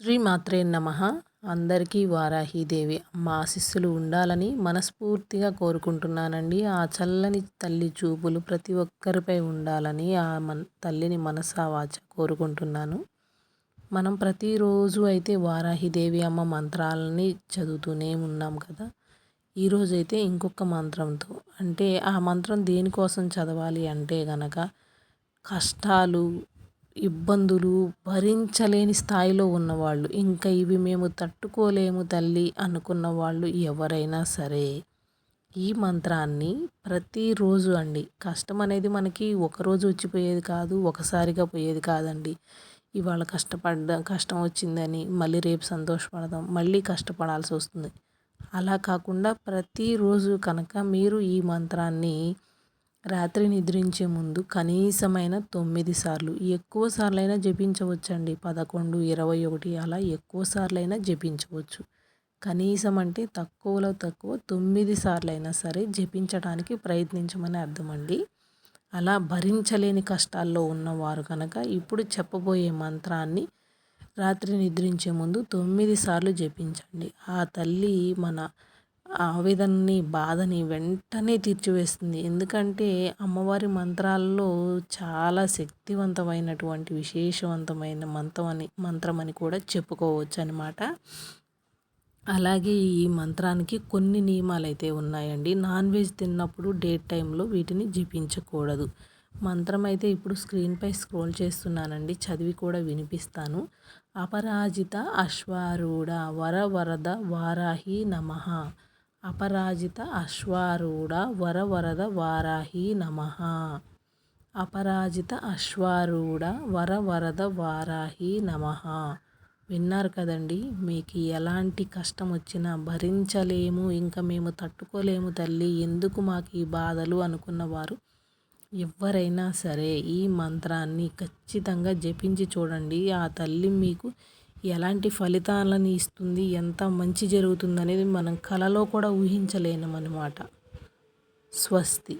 శ్రీమాత్రే నమ. అందరికీ వారాహీదేవి అమ్మ ఆశీస్సులు ఉండాలని మనస్ఫూర్తిగా కోరుకుంటున్నానండి. ఆ చల్లని తల్లి చూపులు ప్రతి ఒక్కరిపై ఉండాలని ఆ మన తల్లిని మనసా వాచ కోరుకుంటున్నాను. మనం ప్రతిరోజు అయితే వారాహిదేవి అమ్మ మంత్రాలని చదువుతూనే ఉన్నాం కదా. ఈరోజైతే ఇంకొక మంత్రంతో. అంటే ఆ మంత్రం దేనికోసం చదవాలి అంటే గనక కష్టాలు ఇబ్బందులు భరించలేని స్థాయిలో ఉన్నవాళ్ళు. ఇంకా ఇవి మేము తట్టుకోలేము తల్లి అనుకున్న వాళ్ళు ఎవరైనా సరే. ఈ మంత్రాన్ని ప్రతిరోజు అండి. కష్టం అనేది మనకి ఒకరోజు వచ్చిపోయేది కాదు ఒకసారిగా పోయేది కాదండి. ఇవాళ కష్టపడ్డ కష్టం వచ్చిందని మళ్ళీ రేపు సంతోషపడదాం మళ్ళీ కష్టపడాల్సి వస్తుంది. అలా కాకుండా ప్రతిరోజు కనుక మీరు ఈ మంత్రాన్ని రాత్రి నిద్రించే ముందు కనీసమైన తొమ్మిది సార్లు ఎక్కువ సార్లైనా జపించవచ్చండి. పదకొండు ఇరవై ఒకటి అలా ఎక్కువ సార్లైనా జపించవచ్చు. కనీసం అంటే తక్కువలో తక్కువ తొమ్మిది సార్లైనా సరే జపించడానికి ప్రయత్నించమని అర్థం అండి అలా భరించలేని కష్టాల్లో ఉన్నవారు కనుక ఇప్పుడు చెప్పబోయే మంత్రాన్ని రాత్రి నిద్రించే ముందు తొమ్మిది సార్లు జపించండి. ఆ తల్లి మన ఆవేదనని బాధని వెంటనే తీర్చివేస్తుంది. ఎందుకంటే అమ్మవారి మంత్రాల్లో చాలా శక్తివంతమైనటువంటి విశేషవంతమైన మంత్రం అని మంత్రం అని కూడా చెప్పుకోవచ్చు అనమాట అలాగే ఈ మంత్రానికి కొన్ని నియమాలు అయితే ఉన్నాయండి. నాన్ వెజ్ తిన్నప్పుడు డేట్ టైంలో వీటిని జపించకూడదు. మంత్రం అయితే ఇప్పుడు స్క్రీన్పై స్క్రోల్ చేస్తున్నానండి. చదివి కూడా వినిపిస్తాను. అపరాజిత అశ్వారూఢ వర వరద వారాహి నమ అపరాజిత అశ్వారూఢ వరవరద వారాహి నమ. అపరాజిత అశ్వారూఢ వరవరద వారాహి నమ. విన్నారు కదండి మీకు ఎలాంటి కష్టం వచ్చినా భరించలేము ఇంకా మేము తట్టుకోలేము తల్లి ఎందుకు మాకు ఈ బాధలు అనుకున్నవారు? ఎవరైనా సరే ఈ మంత్రాన్ని ఖచ్చితంగా జపించి చూడండి ఆ తల్లి మీకు ఎలాంటి ఫలితాలను ఇస్తుంది ఎంత మంచి జరుగుతుంది అనేది మనం కలలో కూడా ఊహించలేము అన్నమాట స్వస్తి.